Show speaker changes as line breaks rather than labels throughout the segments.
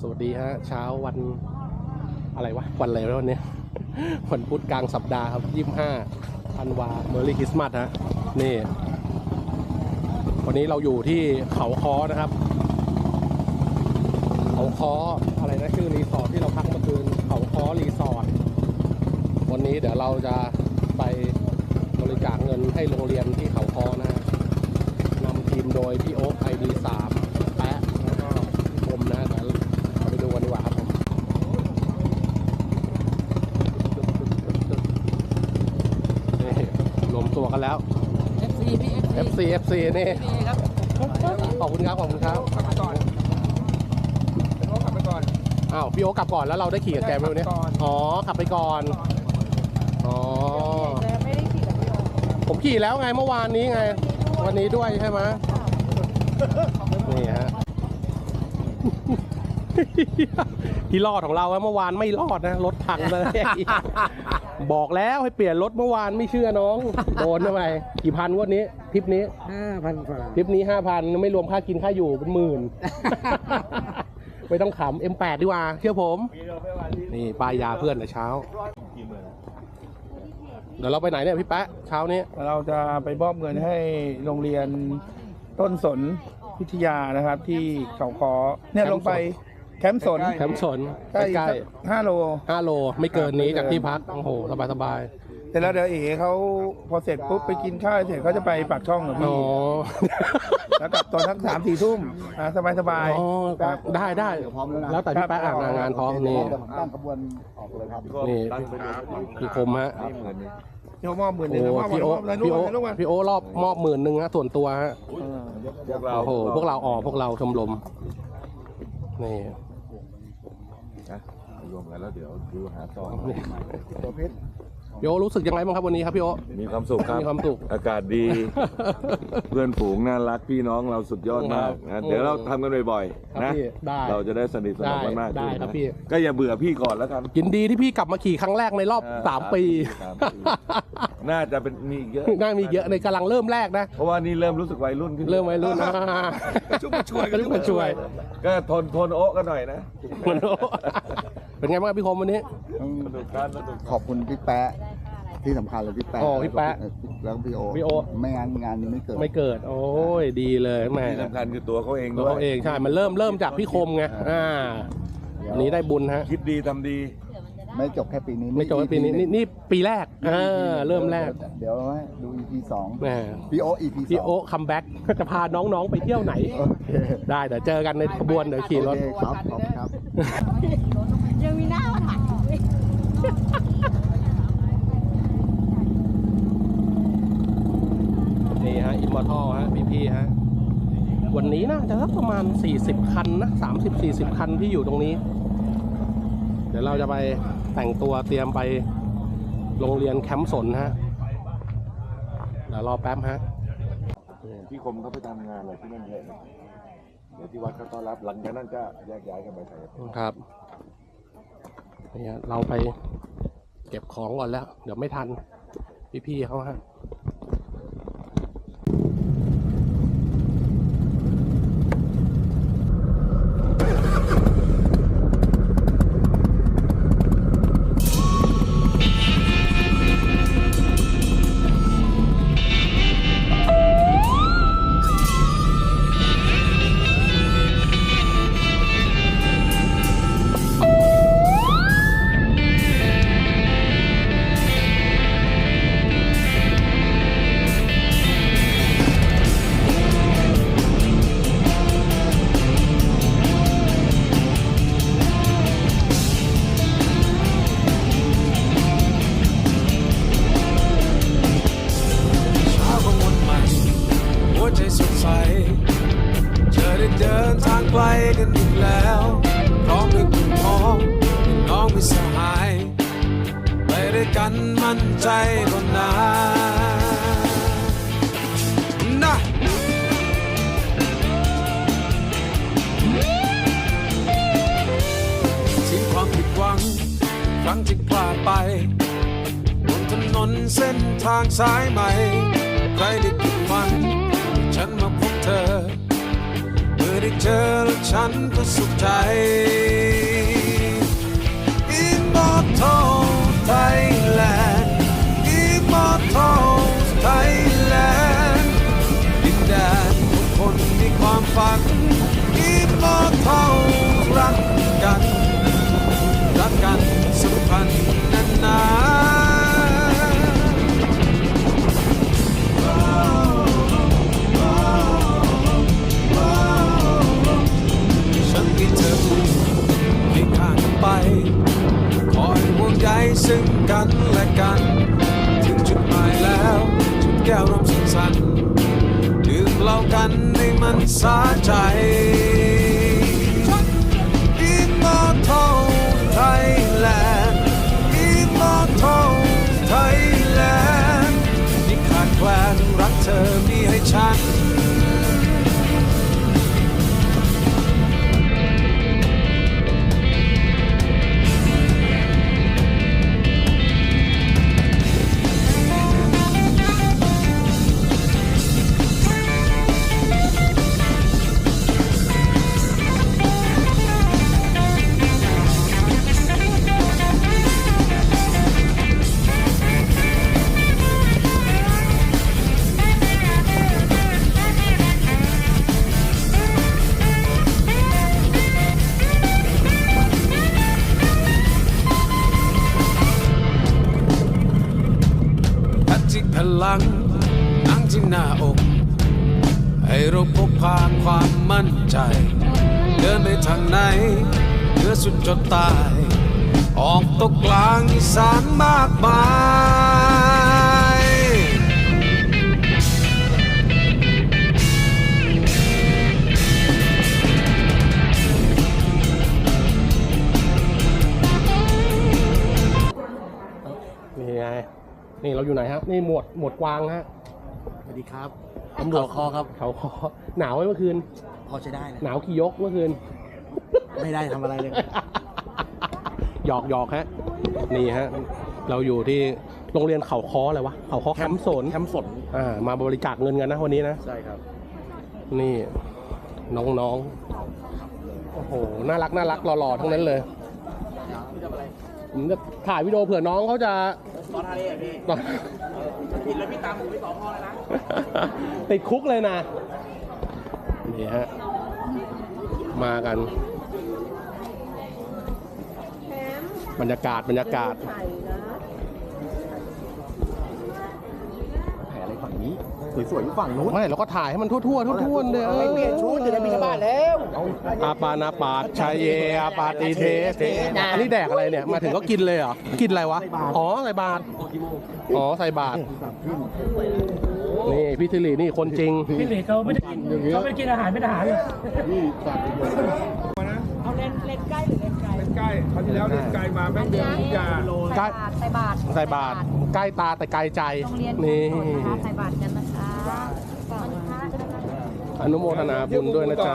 สวัสดีฮะเช้าวันอะไรวะ วันอะไรวะวันนี้วันพุธกลางสัปดาห์ครับยี่สิบห้าธันวาเมอรี่คริสต์มาสฮะนี่ วันนี้เราอยู่ที่เขาคอนะครับ เขาคออะไรนะชื่อรีสอร์ทที่เราพักเมื่อคืนเขาคอรีสอร์ทวันนี้เดี๋ยวเราจะไปบริจาคเงินให้โรงเรียนที่เขาคอนะนำทีมโดยพี่โอ๊คไอดีสามแปะแล้วก็พี่คมนะฮะเดี๋ยวเราไปดูกันดีกว่าครับผมนี่ร วมตัวกันแล้ว
FC พี่ FC
FC FC นี่
นี่ครับ
ขอบคุณครับ ขอบคุณครับ
ขับไปก่อนเป็นรถขับไปก่อน
อ้าว พี่โอ๊คกลับก่อนแล้วเราได้ขี่กับแกไหมวันนี้
ขับก่อน
อ๋อ ขับไปก่อน อ๋อ
แต่ไม่ได้ขี่กับพี่โอ
ผมขี่แล้วไงเมื่อวานนี้ไง วันนี้ด้วยใช่ไหมนี่ฮะ ที่รอดของเราอะเมื่อวานไม่รอดนะ รถพังเลย บอกแล้วให้เปลี่ยนรถเมื่อวานไม่เชื่อน้อง โดนทำไมกี่พันงวันนี้ทริปนี้
ห้าพันกว่า
ทริปนี้ห้าพันไม่รวมค่ากินค่าอยู่เป็นหมื่น ไม่ต้องขำ M8 ดีกว่าเชื่อผม นี่ป้ายยาเพื่อนแต่เช้า เดี๋ยวเราไปไหนเนี่ยพี่แป๊ะเช้านี้
เราจะไปมอบเงินให้โรงเรียนต้นสนพิทยานะครับ ที่เขาคอเนี่ยลงไป แคมป์สน
แคมป์สน
ใกล้
ใกล้
ห้าโล
ๆห้าโล ไม่เกินนี้จากที่พักโอ้โหสบายสบาย
แต่แล้วเดี๋ยวเอ๋เขาพอเสร็จปุ๊บไปกินข้าวเสร็จเขาจะไปปากช่องกับ
ๆอ๋
พี่
อ
แล้วกลับตอนทั้งสามสี่ทุ่มอะสบายสบาย
อ๋อได้ได้
พร้อมแล้วนะ
แล้วแต่พี่แป๊ะอ่านงานพร้อมนี่
ตั้งขบวนออกเลยครับ
นี่พี่คมฮะ
เดี๋ยวมอบหมื่นห
โอ้
นึ่งเดี๋ยวมอบ
พี่โอ
วันมอบ
พี่
วัน
โอ
ลูกวันลูกวัน
พี่โอรอบมอบหมื่นหนึ่งนะส่วนตัวฮะ
พวกเรา
โอ้โหพวกเราออกพวกเราชมรมนี่
รวมกันแล้วเดี๋ยวดูหาซอง
ตัวเพชร
พี่โอรู้สึกยังไงบ้างครับวันนี้ครับพี่โอ
มีความสุขครับ
มีความสุข
อากาศดี เพื่อนฝูงน่ารักพี่น้องเราสุดยอดมาก
ครั
นะ
บ
เดี๋ยวเราทำกันบ่อย
ครับ
ๆนะ
พี่ได้
เราจะได้สนิทสนมกันมาก
ได้
ขึ้น
ครับ
นะ
พี่
ก็อย่าเบื่อพี่ก่อนแล้วกัน
ยินดีที่พี่กลับมาขี่ครั้งแรกในรอบ
เออ
สามปี
สามปี น่าจะเป็นมีอีกเยอะ
น่ามีเยอะในกำลังเริ่มแรกนะ
เพราะว่านี่เริ่มรู้สึกวัยรุ่นขึ้น
เริ่มวัยรุ่นนะ
กระชุ่มกระชวย
กระชุ่มกระชวย
ก็ทนทนโอ๊ะกันหน่อยนะ
มันโอ้ เป็นไงบ้างครับพี่คมวันนี้
สนุกกันสนุก
ขอบคุณพี่แปะที่สำคัญเลยพี่แปะ
อ๋อพี่แปะ
แล้วก็พี่โอ
พี่โอ
ไม่งั้นงานนี้ไม่เกิด
ไม่เกิด โอ้ยดีเลยแหม่
ที่สำคัญคือตัวเขาเอง
ตัว
ด้วย
เขาเองใช่มันเริ่มเริ่มจากพี่คมไงอ่าอันนี้ได้บุญฮะ
คิดดีทำดี
ไม่จบแค่ปีนี้
ไม่จบปีนี้นี่นี่ปีแรกเออเริ่มแรก
เดี๋ยวดู EP สอง
แหม
พี่โอ EP ส
พี่
อง
โอ๊คัมแบ็กจะพาน้องๆไปเที่ยวไหน
โอเค
ได้เดี๋ยวเจอกันในขบวนเดี๋ยวขี่ร
โอ
ถ
เคครับขอบคุณครับ
ยังมีหน้ามาถ่ายอีกไหม
นี่ฮะอิมมอร์ทัลฮะพี่ๆฮะ วันนี้น่าจะสักประมาณ 40 คันนะ 30-40 คันที่อยู่ตรงนี้ เดี๋ยวเราจะไป แต่งตัวเตรียมไปโรงเรียนแคมป์สนฮะเดี๋ยวรอแป๊บฮะ
พี่คมเขาไปทำงานอะไรที่นั่นเยอะนะเดี๋ยวที่วัดเขาต้อนรับหลังจากนั้นก็แยกย้ายกันไปใส่
ครับนี่ฮะเราไปเก็บของก่อนแล้ว เดี๋ยวไม่ทันพี่ๆเขาฮะ
นเส้นทางสายใหม่ ใครได้คิดฝัน ฉันมาพบเธอ เมื่อได้เจอแล้วฉันก็สุขใจ Immortal Thailand Immortal Thailand ดินแดนของคนมีความฝัน Immortal กให้เราพกพาความมั่นใจ เดินไปทางไหนเพื่อสุดจนตาย ออกตกกลางอีสานมากมาย
นี่ไง นี่เราอยู่ไหนฮะ นี่หมวดหมวดกวางฮะ
วัสดีครับตำรวจคอครับ
เขาคอหนาวไหมเมื่อคืน
พอใช้ได้นะ
หนาวกี่ยกเมื่อคืน
ไม่ได้ทำอะไรเลย
หยอกหยอกฮะ นี่ฮะ เราอยู่ที่โรงเรียนเขาคออะไรวะ เขาคอแคมป์สน
แคมป์สน
อ่ามาบริจาคเงินกันนะวันนี้นะ
ใช่ครับ
นี่ น้องๆ โอ้โห น่ารักน่ารักหล่อๆทั้งนั้นเลย ผมจะถ่ายวิดีโอเผื่อน้องเขาจะ
ตอนอะไรอะพี่
ตอน
ผิดเลยพี่ตามผมไปสองพอเลยนะ
ติดคุกเลยนะ นี่ฮะ มากัน บรรยากาศบรรยากาศ
แผลอะไรฝั่งนี้ สวยๆอยู่ฝั่งนู้น
ไม่เราก็ถ่ายให้มันทั่วๆทั่วๆเลยเออ
เปลี่ยนชุดจะได้มีชาวบ้านแล้ว
อาปานาปาดชายเยอาปาติเทเทอันนี้แดกอะไรเนี่ย มาถึงก็กินเลยเหรอ กินอะไรวะ อ๋อใส่บาตรอ๋อใส่บาตรนี่พี่สิรินี่คนจริง
พี่หลีเขาไม่ได้กินเขาไม่ได้กินอาหารไม่ได้อาหารเลย
เอาเลนเลนใกล้หรือเลนไกล
เป็นใกล้คราวที่แล้วเล่นไกลมาแม่งเดือนทุกอย่าง
ใกล้
ใส่บาตร
ใส่บาตรใกล้ตาแต่ไกลใจ
โรงเรียน
นี่
นะคะใส่บาตรกันนะคะสวัสดีค่ะ
อนุโมทนาบุญด้วยนะจ๊ะ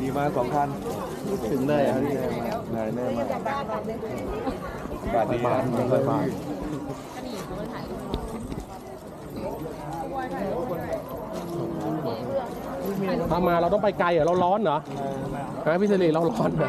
มีมาสองคัน
ถึงเลยครับพี่
นายแน่มาบาท
ใส่
นี้
บาตรใส่บาตรถ้ามาเราต้องไปไกลเหรอเราร้อนเหรอฮะพี่สิริเราร้อนเหรอ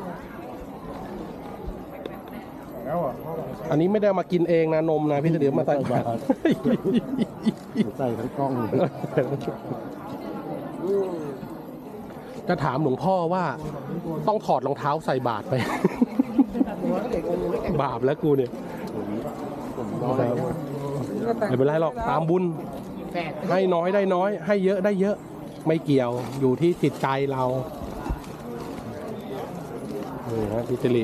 ค
รั
บ
อันนี้ไม่ได้เอามากินเองนะนมนะพี่สิริเอามาใส่บาตร
ใส่ทั้งกล้องเลย
จะถามหลวงพ่อว่าต้องถอดรองเท้าใส่บาตรไป บาปแล้วกูเนี่ยไม่เป็นไรหรอกตามบุญ ให้น้อยได้น้อย ให้เยอะได้เยอะ ไม่เกี่ยวอยู่ที่จิตใจเรานี่ฮะพิจิริ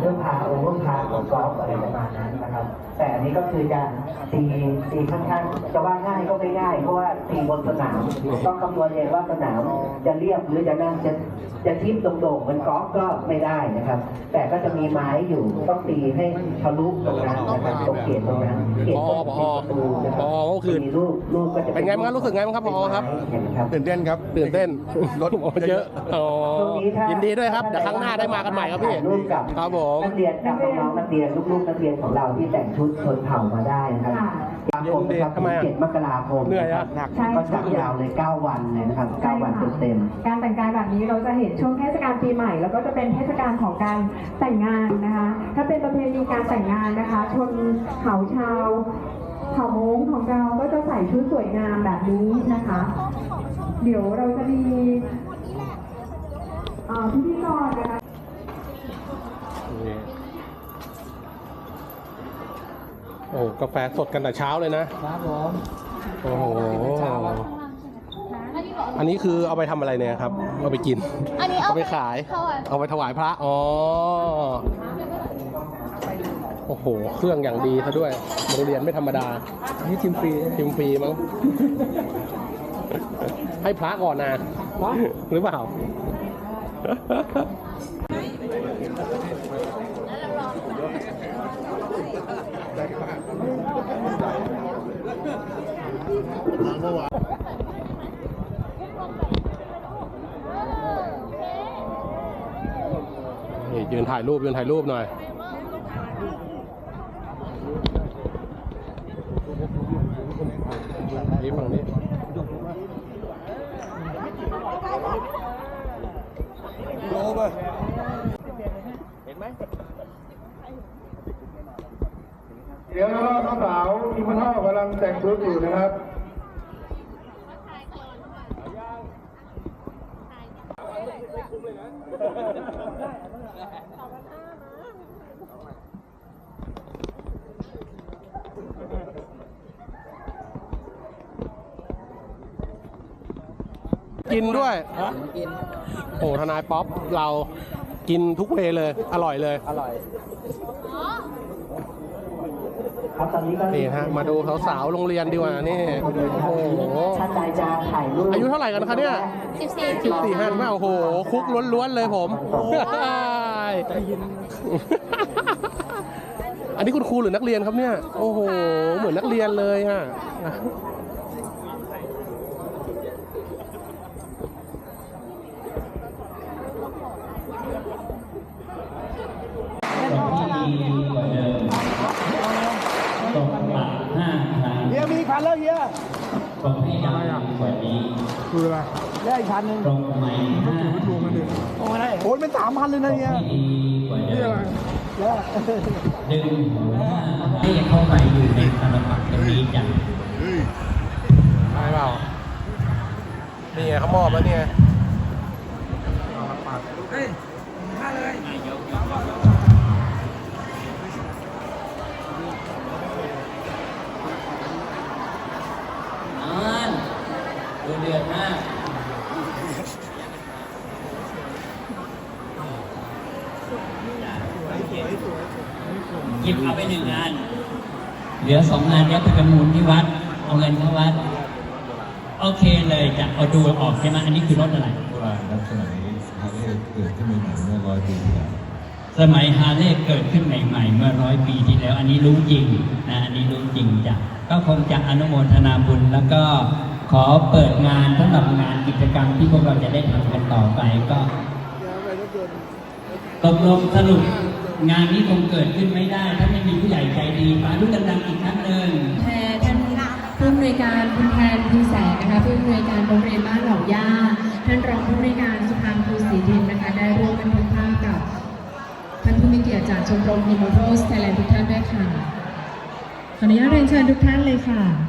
เรื่องพาโอเวอร์พาของกอล์ฟอะไรประมาณนั้นนะครับ แต่อันนี้ก็คือจะตีตีค่อนข้างจะว่าง่ายก็ไม่ง่าย เพราะว่าตีบนสนามต้องคำนวณเองว่าสนามจะเรียบหรือจะนั่งจะจะทิ่มตรงๆเหมันกอล์ฟก็ไม่ได้นะครับ แต่ก็จะมีไม้อยู่ต้องตีให้ทะลุตรงนั้นนะครับตรงเขตตรงนั้นเขตตรง
พอ
ประตูนะค
พ
รั
อเมื่อคืน
มีลูกลูกก็จะ
เป็นไงบ้างครับรู้สึกไงบ้างครับพอครับ
เห็นไหมครับ
ตื่นเต้นครับ
ตื่นเต้น
รถ
เยอะอ๋อยินดีด้วยครับเดี๋ยวครั้งหน้าได้มากันใหม่ครับพี่
ถ่ายรูปกับ
ครับผม
นักเรียนกับน้องๆนักเรียนลูกๆนักเรียนของเราที่แต่งชุดชนเผ่ามาได้นะครับมกราคมนะครับ
ทำไมอะ
เจ็ดมกราคม
เหนื่อยอะ
นะครับก็จัดยาวเลย 9 วันเลยนะครับ9วันเต็มๆ
การแต่งกายแบบนี้เราจะเห็นช่วงเทศกาลปีใหม่ แล้วก็จะเป็นเทศกาลของการแต่งงานนะคะ ถ้าเป็นประเพณีการแต่งงานนะคะ ชนเผ่าชาวเผ่ามงของเราก็จะใส่ชุดสวยงามแบบนี้นะคะ เดี๋ยวเราจะมีเอ่อพิธีกรนะคะ
นี่ โอ้กาแฟสดกันแต่เช้าเลยนะ
ครับผม
โอ้โหอันนี้คือเอาไปทำอะไรเนี่ยครับ เอาไปกิน
อันนี้เอา
เอาไปขาย
ถวาย
เอาไปถวายพระ อ๋อ โอ้โห เครื่องอย่างดีซะด้วยโรงเรียนไม่ธรรมดา
นี่ชิมฟรี
ทิมฟรีมั้ง ให้พระก่อนนะ หรือเปล่า ยืนถ่ายรูปยืนถ่ายรูปหน่อยนี่ฝั่งนี้
เดี๋ยวนะครับน้องสาวทีมพ่อกำลังแต่งชุดอยู่นะครับ
กินด้วยโอ้ทนายป๊อปเรากินทุกเวย์เลย อร่อยเลย
อร่อย
ครับตอนนี้ก็
นี่ฮะมาดูสาวๆโรงเรียนดีกว่านี่โอ้โห
ท่านใดจะถ่ายรูป
อายุเท่าไหร่กันคะเนี่ย
สิบสี่
สิบสี่ห้าโอ้โห คุกล้วนๆเลยผมอันนี้คุณครูหรือนักเรียนครับเนี่ย โอ้โห เหมือนนักเรียนเลยอะ
ตกหลักห้าครั้ง
เฮียมีคันแล้วเฮีย
ตรงให้ดังกว่านี้
คืออะไร
ได้อีกคันหนึง
ตรงใหม่ห้า
โอ้ยโอ้ยเป็นสามพันเลยนะเฮีย
ให้ดีกว่าเดิม
แล้ว
ดึงหัวให้เข้าไปอยู่ในตลปัดตรงนี้จ้ะ
ใช่เปล่านี่ไงเขามอบแล้วเนี่ย
อ่าน ดูเดือดมากหยิบเอาไปหนึ่งงาน เหลือสองงานเนี้ยไปประมูลที่วัด เอาเงินเข้าวัด โอเคเลยจะเอาดูออกใช่ไหมอันนี้คือรถอะไร
ว่าลักษณะนี้ฮาร์เลย์เกิดขึ้นใหม่ๆเมื่อร้อยปีที่แล้ว
สมัยฮาร์เลย์เกิดขึ้นใหม่ ๆ เมื่อร้อยปีที่แล้ว อันนี้รู้จริงนะ อันนี้รู้จริงจ้ะ ก็คงจะอนุโมทนาบุญแล้วก็ ขอเปิดงานสำหรับงานกิจกรรมที่พวกเราจะได้ทำกันต่อไปก็ตกลงสรุปงานนี้คงเกิดขึ้นไม่ได้ ถ้าไม่มีผู้ใหญ่ใจดีมาดูดังๆอีกครั้งหนึ่ง
แทนท่านผู้อำนวยการคุณแทนภูแสงนะคะผู้อำนวยการโรงเรียนบ้านเหล่าย่าท่านรองผู้อำนวยการสุพรรณภูศรีดินนะคะ ได้ร่วมบันทึกภาพกับท่านผู้มีเกียรติจากชมรมฮิโมโรสไทยแลนด์ทุกท่านด้วยค่ะขออนุญาตเรียนเชิญทุกท่านเลยค่ะ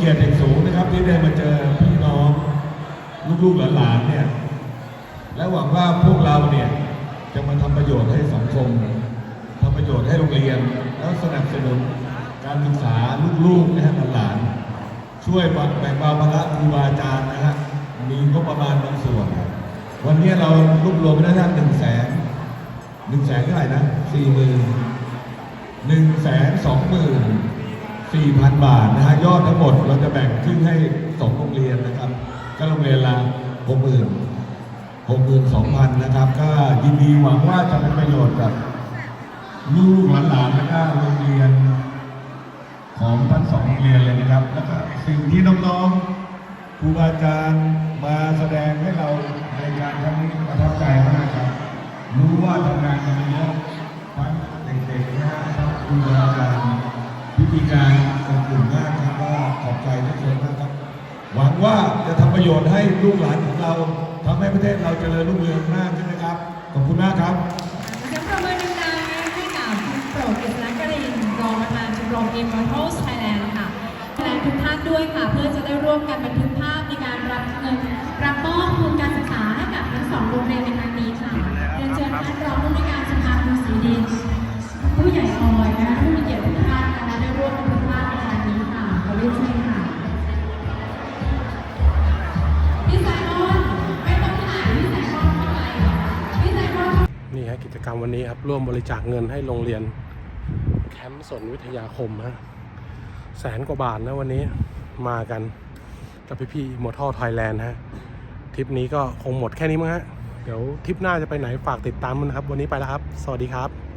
เกียรติอย่างสูงนะครับ ที่ได้มาเจอพี่น้องลูกๆหลานๆเนี่ย และหวังว่าพวกเราเนี่ยจะมาทำประโยชน์ให้สังคมทำประโยชน์ให้โรงเรียน แล้วสนับสนุนการศึกษาลูกๆนะฮะหลานๆช่วยแบ่งเบาภาระครูบาอาจารย์นะฮะมีงบประมาณบางส่วน วันนี้เรารวบรวมไปได้ทั้งหนึ่งแสนหนึ่งแสนเท่าไหร่นะสี่หมื่นหนึ่งแสนสองหมื่น สี่พันบาทนะฮะยอดทั้งหมดเราจะแบ่งครึ่งให้สองโรงเรียนนะครับก็โรงเรียนละหกหมื่นหกหมื่นสองพันนะครับ ก็ยินดีหวังว่าจะเป็นประโยชน์กับลูกหลานๆและก็โรงเรียน ของทั้งสองโรงเรียนเลยนะครับ แล้วก็สิ่งที่น้องๆครูบาอาจารย์มาแสดงให้เราในการครั้งนี้ประทับใจมากครับ รู้ว่าทำงานกันเยอะทั้งเด็กๆนะฮะทั้งครูบาอาจารย์ ธีการอบอุ่นมากครับว่าขอบใจทุกคนมากครับ หวังว่าจะทำประโยชน์ให้ลูกหลานของเราทำให้ประเทศเราเจริญรุ่งเรืองมากขึ้นนะครับ ขอบคุณมากครับ
เสียงปรบมือดังๆให้กับคุณโปรดกฤษณกรินทร์รองประธานชมรม Immortals Thailand ค่ะและทุกท่านด้วยค่ะ เพื่อจะได้ร่วมกันบันทึกภาพในการรับเงินรับมอบทุนการศึกษาให้กับทั้งสองโรงเรียนในครั้งนี้ค่ะเรียนเชิญท่านรองผู้ในวยการสภาครูศรีดินผู้ใหญ่ออยนะคะผู้มีเกียรติ ร่วมบันทึกภาพในครั้งนี้ค่ะขอเรียนเชิญค่ะพี่ไซมอนไม่ต้องถ่ายพี่ไซมอนเข้าไปพี่ไซมอน
นี่ฮะกิจกรรมวันนี้ครับร่วมบริจาคเงินให้โรงเรียน แคมป์สนวิทยาคมฮะแสนกว่าบาทนะวันนี้มากันกับพี่ๆมอทอไทยแลนด์ฮะทริปนี้ก็คงหมดแค่นี้มั้งฮะเดี๋ยวทริปหน้าจะไปไหนฝากติดตามมันนะครับ วันนี้ไปแล้วครับ สวัสดีครับ